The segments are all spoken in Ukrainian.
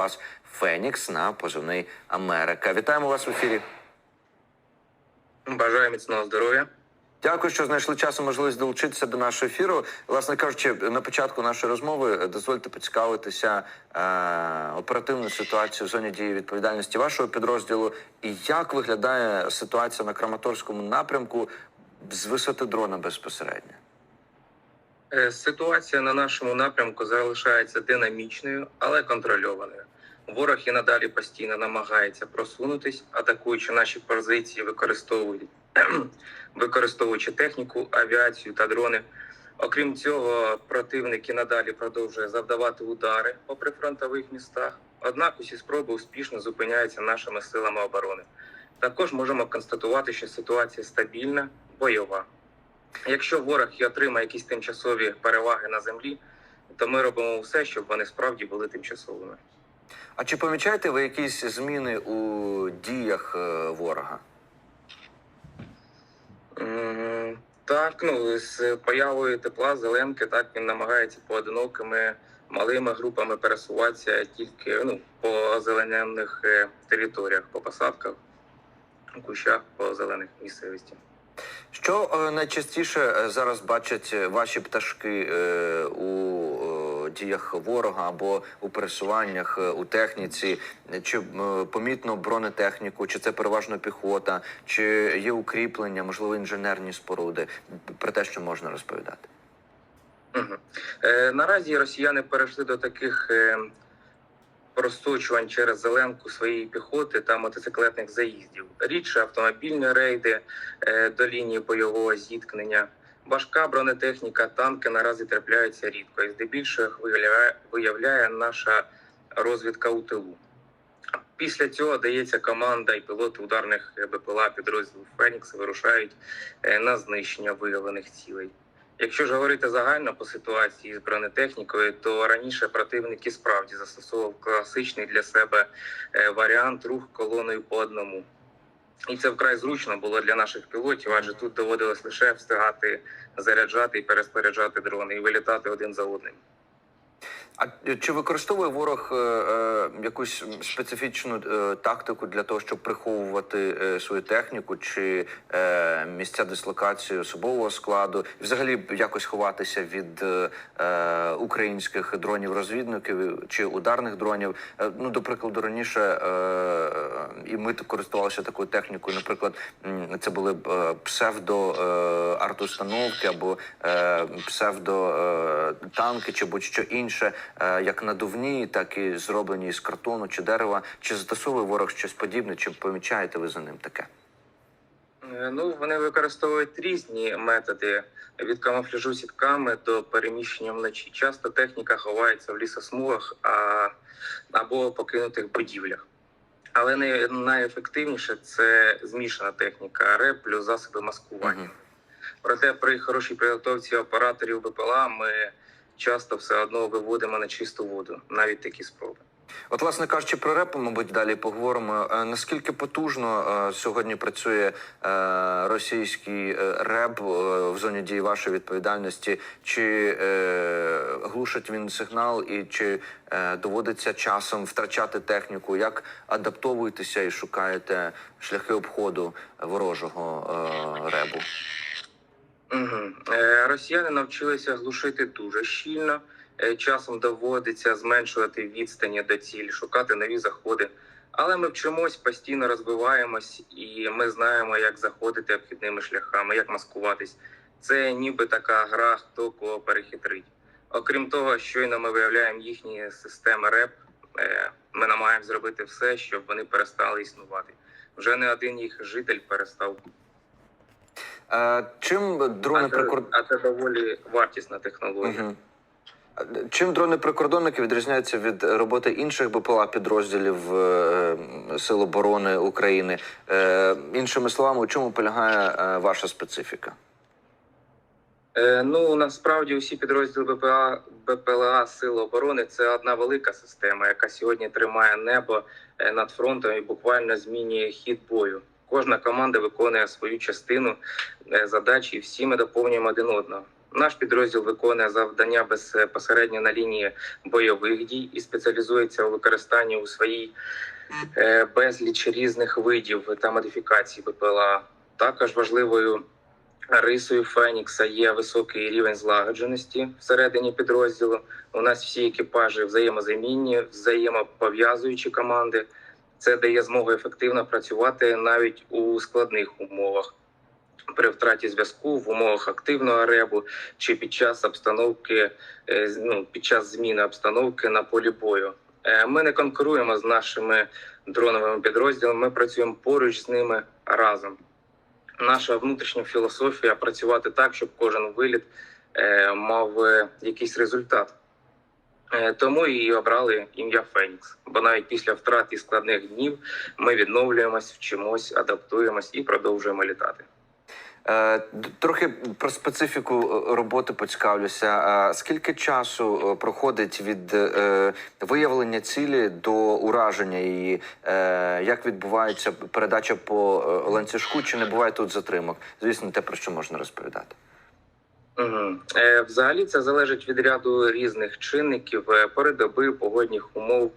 боєприпас Фенікс на позивний Америка. Вітаємо вас в ефірі. Бажаю міцного здоров'я. Дякую, що знайшли час і можливість долучитися до нашого ефіру. Власне кажучи, на початку нашої розмови е, дозвольте поцікавитися е, оперативну ситуацію в зоні дії відповідальності вашого підрозділу і як виглядає ситуація на Краматорському напрямку з висоти дрона безпосередньо. Е, Ситуація на нашому напрямку залишається динамічною, але контрольованою. Ворог і надалі постійно намагається просунутись, атакуючи наші позиції, використовуючи техніку, авіацію та дрони. Окрім цього, противник і надалі продовжує завдавати удари по прифронтових містах. Однак усі спроби успішно зупиняються нашими силами оборони. Також можемо констатувати, що ситуація стабільна, бойова. Якщо ворог і отримає якісь тимчасові переваги на землі, то ми робимо все, щоб вони справді були тимчасовими. А чи помічаєте ви якісь зміни у діях е, ворога? М, Так, ну з появою тепла зеленки, так він намагається поодинокими малими групами пересуватися тільки ну по озеленених е, територіях, по посадках, кущах, по зелених місцевості. Що е, найчастіше е, зараз бачать е, ваші пташки у діях ворога або у пересуваннях у техніці? Чи помітно бронетехніку, чи це переважно піхота, чи є укріплення, можливо, інженерні споруди? Про те, що можна розповідати. Угу. Е, наразі росіяни перейшли до таких е, просточувань через зеленку своєї піхоти та мотоциклетних заїздів. Рідше автомобільні рейди е, до лінії бойового зіткнення. Важка бронетехніка, танки наразі трапляються рідко, і здебільшого виявляє, виявляє наша розвідка у тилу. Після цього дається команда і пілоти ударних БПЛА підрозділів Фенікс вирушають е, на знищення виявлених цілей. Якщо ж говорити загально по ситуації з бронетехнікою, то раніше противник і справді застосовував класичний для себе е, варіант рух колоною по одному. І це вкрай зручно було для наших пілотів, адже тут доводилось лише встигати заряджати і переспоряджати дрони і вилітати один за одним. А чи використовує ворог е, е, якусь специфічну е, тактику для того, щоб приховувати е, свою техніку, чи е, місця дислокації особового складу, і взагалі якось ховатися від е, е, українських дронів-розвідників чи ударних дронів? Е, ну, до прикладу, раніше е, е, і ми користувалися такою технікою. Наприклад, це були е, псевдо е, арт-установки або е, псевдо е, танки чи будь-що інше, е, як надувні, так і зроблені із картону чи дерева. Чи застосовує ворог щось подібне, чи помічаєте ви за ним таке? Е, Ну, вони використовують різні методи від камуфляжу сітками до переміщення вночі. Часто техніка ховається в лісосмугах а, або покинутих будівлях. Але не найефективніше це змішана техніка РЕП плюс засоби маскування. Проте при хорошій підготовці операторів БПЛА ми часто все одно виводимо на чисту воду, навіть такі спроби. От, власне кажучи, про реп, мабуть, далі поговоримо. Е, Наскільки потужно е, сьогодні працює е, російський реп в зоні дії вашої відповідальності? Чи глушить він сигнал, і чи доводиться часом втрачати техніку? Як адаптовуєтеся і шукаєте шляхи обходу ворожого ребу? Угу. Росіяни навчилися глушити дуже щільно. Е, Часом доводиться зменшувати відстані до цілі, шукати нові заходи. Але ми вчимось, постійно розвиваємось, і ми знаємо, як заходити обхідними шляхами, як маскуватись. Це ніби така гра, хто кого перехитрить. Окрім того, щойно ми виявляємо їхні системи РЕП, е, ми намагаємося зробити все, щоб вони перестали існувати. Вже не один їх житель перестав. Чим дрони це, а це доволі вартісна технологія. А, Чим дрони прикордонники відрізняються від роботи інших БПЛА підрозділів е, Сил оборони України? Е, іншими словами, у чому полягає е, ваша специфіка? Ну насправді усі підрозділи БПА БПЛА Сил оборони це одна велика система, яка сьогодні тримає небо над фронтом і буквально змінює хід бою. Кожна команда виконує свою частину е, задачі, і всі ми доповнюємо один одного. Наш підрозділ виконує завдання безпосередньо на лінії бойових дій і спеціалізується у використанні у своїй е, безліч різних видів та модифікацій БПЛА. Також важливою рисою Фенікса є високий рівень злагодженості всередині підрозділу. У нас всі екіпажі взаємозамінні, взаємопов'язуючі команди. Це дає змогу ефективно працювати навіть у складних умовах при втраті зв'язку в умовах активного ребу чи під час обстановки, е, ну, під час зміни обстановки на полі бою. Е, Ми не конкуруємо з нашими дроновими підрозділами. Ми працюємо поруч з ними разом. Наша внутрішня філософія працювати так, щоб кожен виліт е, мав якийсь результат. Е, Тому і обрали ім'я Фенікс. Бо навіть після втрат і складних днів ми відновлюємось, вчимось, адаптуємось і продовжуємо літати. Е, Трохи про специфіку е, роботи поцікавлюся. Скільки часу проходить від виявлення цілі до ураження її? Як відбувається передача по ланцюжку? Чи не буває тут затримок? Звісно, те про що можна розповідати. Е, взагалі це залежить від ряду різних чинників е, пори доби, погодних умов,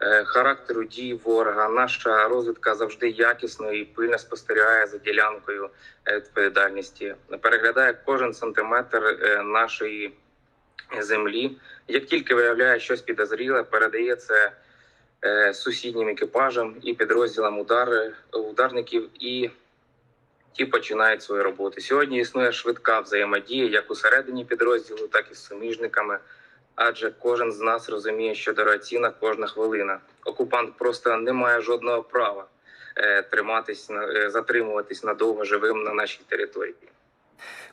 е, характеру дій ворога. Наша розвідка завжди якісно і пильно спостерігає за ділянкою відповідальності, переглядає кожен сантиметр нашої землі. Як тільки виявляє щось підозріле, передає це сусіднім екіпажам і підрозділам удар, ударників і ті починають свою роботу. Сьогодні існує швидка взаємодія як усередині підрозділу, так і з суміжниками. Адже кожен з нас розуміє, що дорогоцінна кожна хвилина. Окупант просто не має жодного права е, триматись е, затримуватись надовго живим на нашій території.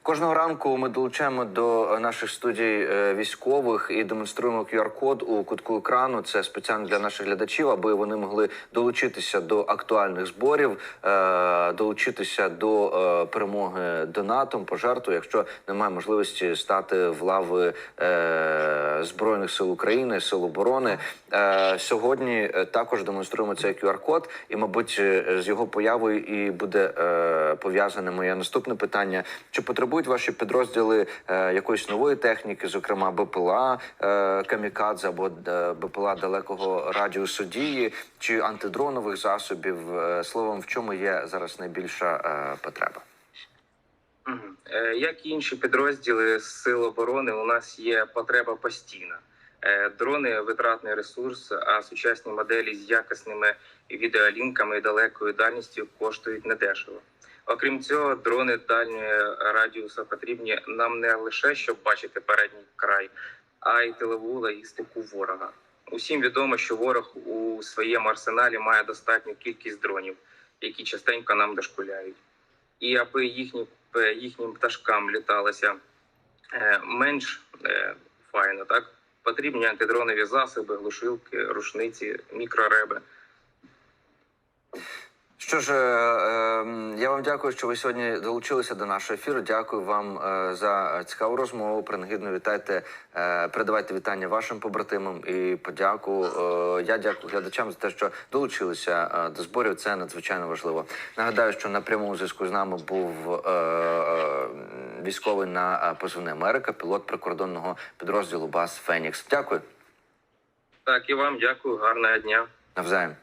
Кожного ранку ми долучаємо до наших студій е, військових і демонструємо QR-код у кутку екрану. Це спеціально для наших глядачів, аби вони могли долучитися до актуальних зборів, е, долучитися до е, перемоги донатом, пожертву, якщо немає можливості стати в лави збройних сил України, сил оборони. Сьогодні також демонструємо цей QR-код, і, мабуть, з його появою і буде пов'язане моє наступне питання: чи потребують ваші підрозділи е, якоїсь нової техніки, зокрема БПЛА е, камікадзе або е, БПЛА далекого радіусу дії, чи антидронових засобів? Е, Словом, в чому є зараз найбільша е, потреба? Е, Як і інші підрозділи Сил оборони, у нас є потреба постійна. Дрони витратний ресурс, а сучасні моделі з якісними відеолінками і далекою дальністю коштують недешево. Окрім цього, дрони дальнього радіуса потрібні нам не лише щоб бачити передній край, а й тилову логістику ворога. Усім відомо, що ворог у своєму арсеналі має достатню кількість дронів, які частенько нам дошкуляють. І аби їхні е, їхнім пташкам літалося е, менш е, файно, так потрібні антидронові засоби, глушилки, рушниці, мікрореби. Що ж, е, е, я вам дякую, що ви сьогодні долучилися до нашого ефіру. Дякую вам е, за цікаву розмову. Принагідно вітайте, е, передавайте вітання вашим побратимам і подяку. Я дякую глядачам за те, що долучилися до зборів. Це надзвичайно важливо. Нагадаю, що на прямому зв'язку з нами був військовий на позивний Америка, пілот прикордонного підрозділу БАС Фенікс. Дякую Так і вам дякую, гарного дня. навзаєм.